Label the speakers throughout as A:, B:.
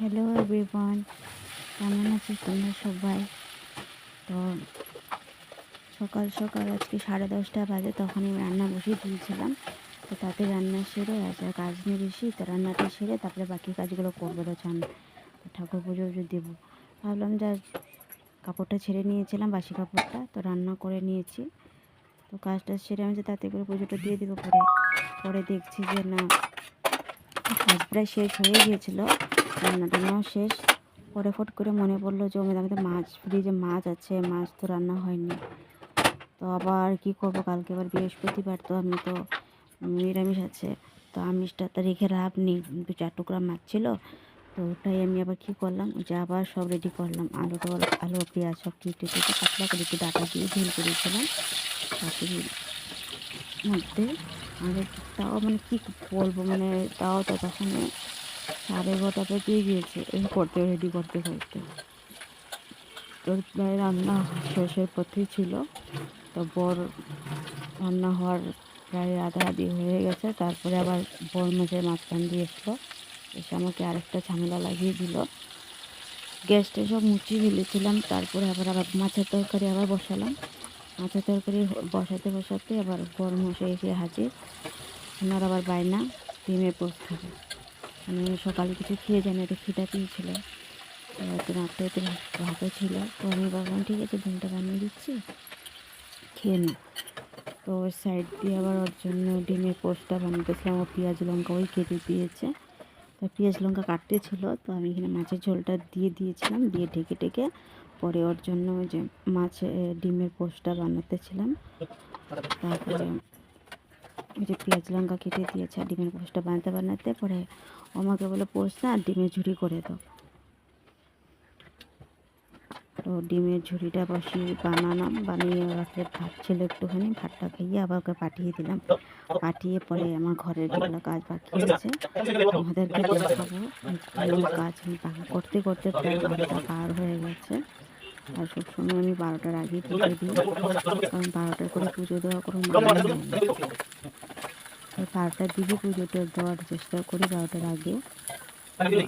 A: Hello everyone কেমন আছিস তোমরা সবাই? তো সকাল সকাল আজকে সাড়ে দশটা বাজে তখন আমি রান্না বসিয়ে দিয়েছিলাম। তো তাতে রান্না সেরে আর কাজ নেই বেশি, তো রান্নাটা সেরে তারপরে বাকি কাজগুলো করব তো চান ঠাকুর পুজো পুজো দেবো। ভাবলাম যা কাপড়টা ছেড়ে নিয়েছিলাম, বাসি কাপড়টা, তো রান্না করে নিয়েছি। তো কাজটা সেরে আমি যে তাতে করে পুজোটা দিয়ে দেবো পরে পরে দেখছি যে না, কাজ প্রায় শেষ হয়ে গিয়েছিল। রান্না টান্নাও শেষ। পরে ফট করে মনে পড়ল যে ওমের আমি তো মাছ, ফ্রিজে মাছ আছে, মাছ তো রান্না হয়নি। তো আবার কি করব? কালকে আবার বৃহস্পতিবার, তো আমি তো নিরামিষ আছে। তো আমিষটা তো রেখে লাভ নেই। দু চার টুকরা মাছ ছিল, তো ওটাই আমি আবার কী করলাম? যে আবার সব রেডি করলাম। আলুটা আলু, পেঁয়াজ সব কেটে কেটে পাতলা করে একটু ডাটা দিয়ে ঝোল করেছিলাম তারপরে মধ্যে আর তাও মানে কী বলব? মানে তাও তো তখন সাড়ে এগারোটা বেজে গিয়েছে। এই করতে রেডি করতে করতে তোর প্রায় রান্না শেষের পথেই ছিল। তো বর রান্না হওয়ার প্রায় আধা আধি হয়ে গেছে। তারপরে আবার বর মাঝে মাঝখান দিয়ে এসলো। এসে আমাকে আরেকটা ঝামেলা লাগিয়ে দিল। গ্যাসটা সব মুচিয়ে ফেলেছিলাম। তারপরে আবার আবার মাছের তরকারি আবার বসালাম। মাছের তরকারি বসাতে বসাতে আবার গরম মশাই এসে হাজির। ওনার আবার বায়না, ডিমে পোস্ট খাবে আমি সকালে কিছু খেয়ে যাই না, একটু খিদা পেয়েছিল। তো রাত্রে একটু ভাতও ছিল। তো আমি ভাবলাম, ঠিক আছে, ডিমটা বানিয়ে দিচ্ছি, খেয়ে নে তো ওই সাইড দিয়ে আবার ওর জন্য ডিমের পোস্টটা বানাতেছিলাম ও পেঁয়াজ লঙ্কা ওই কেটে দিয়েছে। তো পেঁয়াজ লঙ্কা কাটতে ছিল, তো আমি এখানে মাছের ঝোলটা দিয়ে দিয়েছিলাম। দিয়ে ঢেকে ঢেকে পরে ওর জন্য যে মাছ ডিমের পোস্টটা বানাতেছিলাম। তারপরে যে পেঁয়াজ, লঙ্কা কেটে দিয়েছে আর ডিমের পোস্টটা বানাতে বানাতে, পরে আমাকে বলে পোস্ট না আর ডিমের ঝুড়ি করে দাও। তো ডিমের ঝুড়িটা বসিয়ে বানালাম, বানিয়ে রাত্রে ভাত ছিল একটুখানি, ভাতটা খাইয়ে আবার ওকে পাঠিয়ে দিলাম। পাঠিয়ে পরে আমার ঘরের যেগুলো কাজ বাকি আছে। আমাদেরকে দেখাবো কাজ করতে করতে পার হয়ে গেছে। আর সবসময় আমি বারোটার আগেই পুজো দিই, কারণ বারোটার করে পুজো দেওয়া কোনো মানে বারোটার দিকে পুজোটা দেওয়ার চেষ্টা করি বারোটার আগে।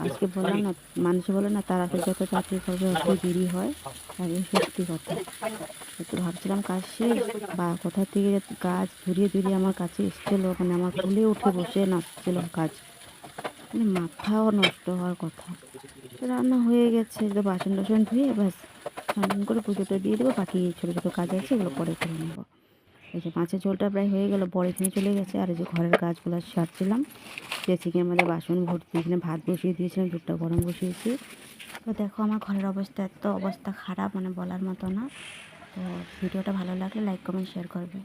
A: আজকে বললাম না, মানুষ বলে না তারা যত চাকরি করবে, অত দেরি হয়। আর সত্যি কথা। একটু ভাবছিলাম, কাজ শেষ? বা কোথা থেকে কাজ ঘুরিয়ে ঘুরিয়ে আমার কাছে এসেছিল মানে আমার ফুলে উঠে বসে নাচছিল কাজ। মানে মাথাও নষ্ট হওয়ার কথা। রান্না হয়ে গেছে, তো বাসন টাসন ধুয়ে ব্যাস, স্নান করে পুজোটা দিয়ে দেবো, বাকি ছোটো ছোটো কাজ আছে, এগুলো পরে করে নেব। এই যে মাছের ঝোলটা প্রায় হয়ে গেল বড় এখানে চলে গেছে। আর এই যে ঘরের কাজগুলো সারছিলাম। চিকেন মধ্যে বাসন ভর্তি এখানে ভাত বসিয়ে দিয়েছিলাম, দুধটা গরম বসিয়েছি। তো দেখো আমার ঘরের অবস্থা, এত অবস্থা খারাপ মানে বলার মতো না। তো ভিডিওটা ভালো লাগলে লাইক কমেন্ট শেয়ার করবে।